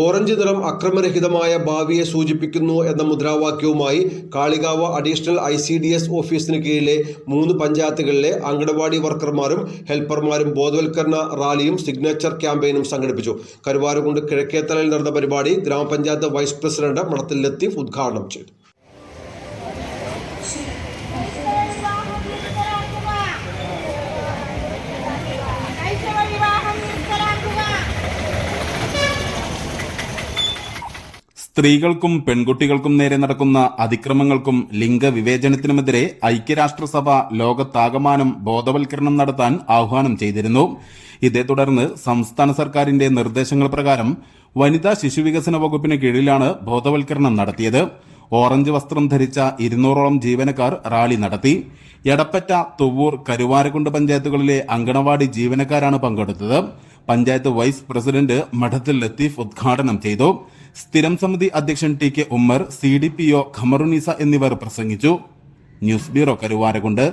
Orange നിറം അക്രമരഹിതമായ ഭാവിയെ സൂചിപ്പിക്കുന്നു എന്ന മുദ്രാവാക്യവുമായി Kalikavu additional I C D S ഓഫീസിന് കീഴിലെ മൂന്ന് പഞ്ചായത്തുകളിലെ അങ്കണവാടി വർക്കർമാരും ഹെൽപ്പർമാരും ബോധവൽക്കരണ റാലിയും സിഗ്നേച്ചർ ക്യാമ്പയിനും സംഘടിപ്പിച്ചു. കരുവാരക്കുണ്ട് കിഴക്കേത്തലയിൽ നടന്ന പരിപാടി ഗ്രാമപഞ്ചായത്ത് വൈസ് പ്രസിഡന്റ് മണത്തിൽ ലത്തീഫ് ഉദ്ഘാടനം ചെയ്തു. സ്ത്രീകൾക്കും പെൺകുട്ടികൾക്കും നേരെ നടക്കുന്ന അതിക്രമങ്ങൾക്കും ലിംഗവിവേചനത്തിനുമെതിരെ ഐക്യരാഷ്ട്രസഭ ലോകത്താകമാനം ബോധവൽക്കരണം നടത്താൻ ആഹ്വാനം ചെയ്തിരുന്നു. ഇതേ തുടർന്ന് സംസ്ഥാന സർക്കാരിന്റെ നിർദ്ദേശങ്ങൾ പ്രകാരം വനിതാ ശിശുവികസന വകുപ്പിന് കീഴിലാണ് ബോധവൽക്കരണം നടത്തിയത്. ഓറഞ്ച് വസ്ത്രം ധരിച്ച ഇരുന്നൂറോളം ജീവനക്കാർ റാലി നടത്തി. എടപ്പറ്റ തുവ്വൂർ കരുവാരക്കുണ്ട് പഞ്ചായത്തുകളിലെ അങ്കണവാടി ജീവനക്കാരാണ് പങ്കെടുത്തത്. പഞ്ചായത്ത് വൈസ് പ്രസിഡന്റ് മഠത്തിൽ ലത്തീഫ് ഉദ്ഘാടനം ചെയ്തു. സ്ഥിരം സമിതി അധ്യക്ഷൻ T K Ummer C D P O Khamarunnisa എന്നിവർ പ്രസംഗിച്ചു. News bureau Karuvarakundu